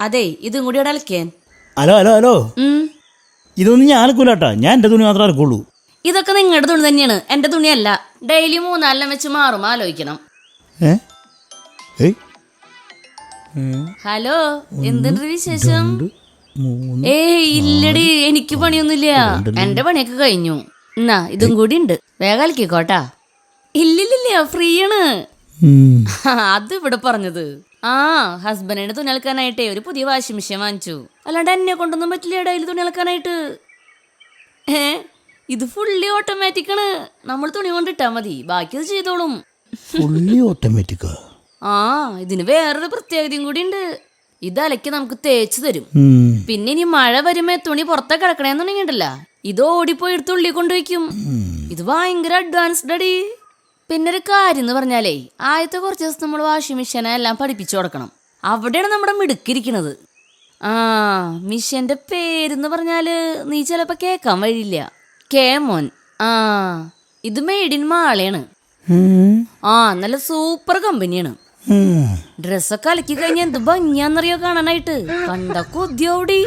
അതെ ഇതും കൂടി ഇവിടെ അലക്കാൻ ഹലോ ഹലോ ഹലോ. ഉം. ഇതൊന്നും ഞാൻ അലക്കൂലാട്ടാ ഞാൻ എന്റെ തുണി മാത്രമേ അലക്കുള്ളൂ. ഇതൊക്കെ നിങ്ങളുടെ തുണി തന്നെയാണ്. എന്റെ തുണിയല്ല. ഡെയിലി മൂന്നാലെണ്ണം വെച്ച് മാറും. ആലോചിക്കണം. ഏ? ഏയ്. ഹലോ എന്തുണ്ട് വിശേഷം? രണ്ട് മൂന്ന് ഏയ് ഇല്ലടി എനിക്ക് പണിയൊന്നുമില്ല. എന്റെ പണിയൊക്കെ കഴിഞ്ഞു. എന്നാ ഇതും കൂടി ഉണ്ട്. വേഗം അലക്കിക്കോട്ടാ. ഇല്ലില്ലില്ല ഫ്രീ ആണ് അത് ഇവിടെ പറഞ്ഞത്. ആ ഹസ്ബൻഡിന് തുണി അലക്കാനായിട്ടേ ഒരു പുതിയ വാഷിംഗ് മെഷീൻ വാങ്ങിച്ചു. അല്ലാണ്ട് എന്നെ കൊണ്ടൊന്നും പറ്റില്ല ഡെയിലി തുണി അലക്കാനായിട്ട് ഏ ഇത് ഫുള്ളി ഓട്ടോമാറ്റിക് ആണ്. നമ്മൾ തുണി കൊണ്ടിട്ടാ മതി. ബാക്കി അത് ചെയ്തോളും. ഫുള്ളി ഓട്ടോമാറ്റിക്കാ ആ? ഇതിന് വേറൊരു പ്രത്യേകതയും കൂടി ഉണ്ട്. ഇത് അലക്കി നമുക്ക് തേച്ച് തരും. പിന്നെ ഇനി മഴ വരുമ്പോ തുണി പുറത്തെ കിടക്കണേന്നുണ്ടെങ്കിണ്ടല്ല ഇത് ഓടിപ്പോയി എടുത്ത് ഉള്ളി കൊണ്ടുവയ്ക്കും. ഇത് ഭയങ്കര അഡ്വാൻസ്ഡ് അടി പിന്നെ ഒരു കാര്യം എന്ന് പറഞ്ഞാലേ ആദ്യത്തെ കുറച്ച് ദിവസം നമ്മൾ വാഷിംഗ് മെഷീനെ എല്ലാം പഠിപ്പിച്ചു കൊടുക്കണം. അവിടെയാണ് നമ്മുടെ മിടുക്കിരിക്കണത്. ആ മിഷന്റെ പേരെന്ന് പറഞ്ഞാൽ നീ ചിലപ്പോ കേക്കാൻ വഴിയില്ല. കേമോൻ ആ ഇത് മെയ്ഡ് ഇൻ മാളയാണ്. ആ നല്ല സൂപ്പർ കമ്പനിയാണ്. ഡ്രസ്സൊക്കെ അലക്കി കഴിഞ്ഞാൽ എന്ത് ഭംഗിയാന്നറിയോ കാണാനായിട്ട്? കണ്ട കൊതിയോടി